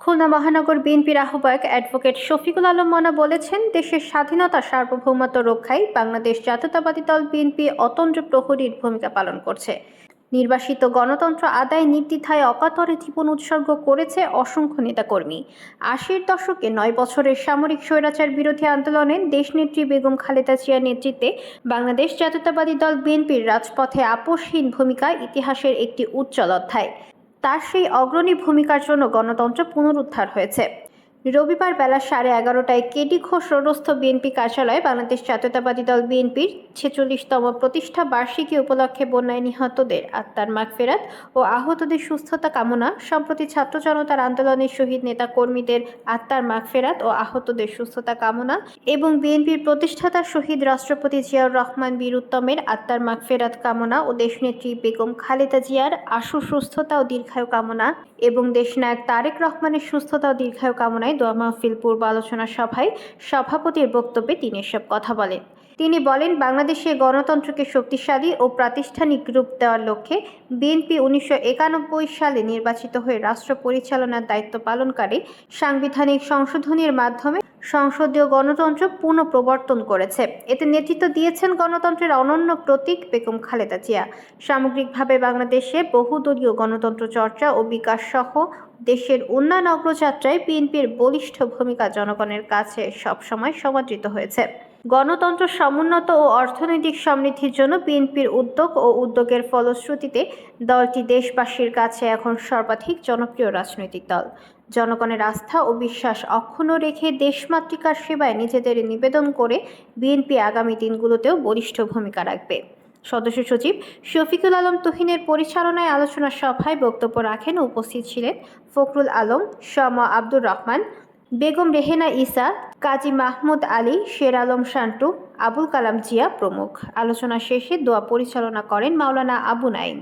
খুলনা মহানগর বিএনপির আহ্বায়ক অ্যাডভোকেট শফিকুল আলম মনা বলেছেন, দেশের স্বাধীনতা, সার্বভৌমত্ব রক্ষায় বাংলাদেশ জাতীয়তাবাদী দল বিএনপি অতন্দ্র প্রহরীর ভূমিকা পালন করছে। নির্বাসিত গণতন্ত্র আদায় নির্দ্বিধায় অকাতরে জীবন উৎসর্গ করেছে অসংখ্য নেতাকর্মী। আশির দশকে নয় বছরের সামরিক স্বৈরাচার বিরোধী আন্দোলনে দেশনেত্রী বেগম খালেদা জিয়ার নেতৃত্বে বাংলাদেশ জাতীয়তাবাদী দল বিএনপির রাজপথে আপোষহীন ভূমিকা ইতিহাসের একটি উজ্জ্বল অধ্যায়। তার সেই অগ্রণী ভূমিকার জন্য গণতন্ত্র পুনরুদ্ধার হয়েছে। রবিবার বেলা সাড়ে এগারোটায় কেডি ঘোষ রোডস্থ বিএনপি কার্যালয়ে বাংলাদেশ জাতীয়তাবাদী দল বিএনপির ছেচল্লিশতম প্রতিষ্ঠা বার্ষিকী উপলক্ষে বন্যায় নিহতদের আত্মার মাগফেরাত ও আহতদের সুস্থতা কামনা, সম্প্রতি ছাত্র জনতার আন্দোলনের শহীদ নেতা কর্মীদের আত্মার মাগফেরাত ও আহতদের সুস্থতা কামনা এবং বিএনপির প্রতিষ্ঠাতা শহীদ রাষ্ট্রপতি জিয়াউর রহমান বীর উত্তমের আত্মার মাগফেরাত কামনা ও দেশনেত্রী বেগম খালেদা জিয়ার আশু সুস্থতা ও দীর্ঘায়ু কামনা এবং দেশনায়ক তারেক রহমানের সুস্থতা ও দীর্ঘায়ু কামনায় দোয়া মাহফিল পূর্ব আলোচনা সভায় সভাপতির বক্তব্যে তিনি এসব কথা বলেন। তিনি বলেন, বাংলাদেশে গণতন্ত্রকে শক্তিশালী ও প্রাতিষ্ঠানিক রূপ দেওয়ার লক্ষ্যে বিএনপি উনিশশো একানব্বই সালে নির্বাচিত হয়ে রাষ্ট্র পরিচালনার দায়িত্ব পালনকারী সাংবিধানিক সংশোধনীর মাধ্যমে সংসদীয় গণতন্ত্র পুনঃপ্রবর্তন করেছে। এতে নেতৃত্ব দিয়েছেন গণতন্ত্রের অনন্য প্রতীক বেগম খালেদা জিয়া। সামগ্রিকভাবে বাংলাদেশে বহুদলীয় গণতন্ত্র চর্চা ও বিকাশ সহ দেশের উন্নয়ন অগ্রযাত্রায় বিএনপির বলিষ্ঠ ভূমিকা জনগণের কাছে সবসময় সমাদৃত হয়েছে। গণতন্ত্র সমুন্নত ও অর্থনৈতিক সমৃদ্ধির জন্য বিএনপির উদ্যোগ ও উদ্যোগের ফলশ্রুতিতে দলটি দেশবাসীর কাছে এখন সর্বাধিক জনপ্রিয় রাজনৈতিক দল। জনগণের আস্থা ও বিশ্বাস অক্ষুণ্ণ রেখে দেশমাতৃকার সেবায় নিজেদের নিবেদন করে বিএনপি আগামী দিনগুলোতেও বলিষ্ঠ ভূমিকা রাখবে। সদস্য সচিব শফিকুল আলম তুহিনের পরিচালনায় আলোচনা সভায় বক্তব্য রাখেন উপস্থিত ছিলেন ফখরুল আলম শমা আব্দুর রহমান, বেগম রেহেনা ইসা, কাজী মাহমুদ আলী, শের আলম শান্টু, আবুল কালাম জিয়া প্রমুখ। আলোচনা শেষে দোয়া পরিচালনা করেন মাওলানা আবু নাইম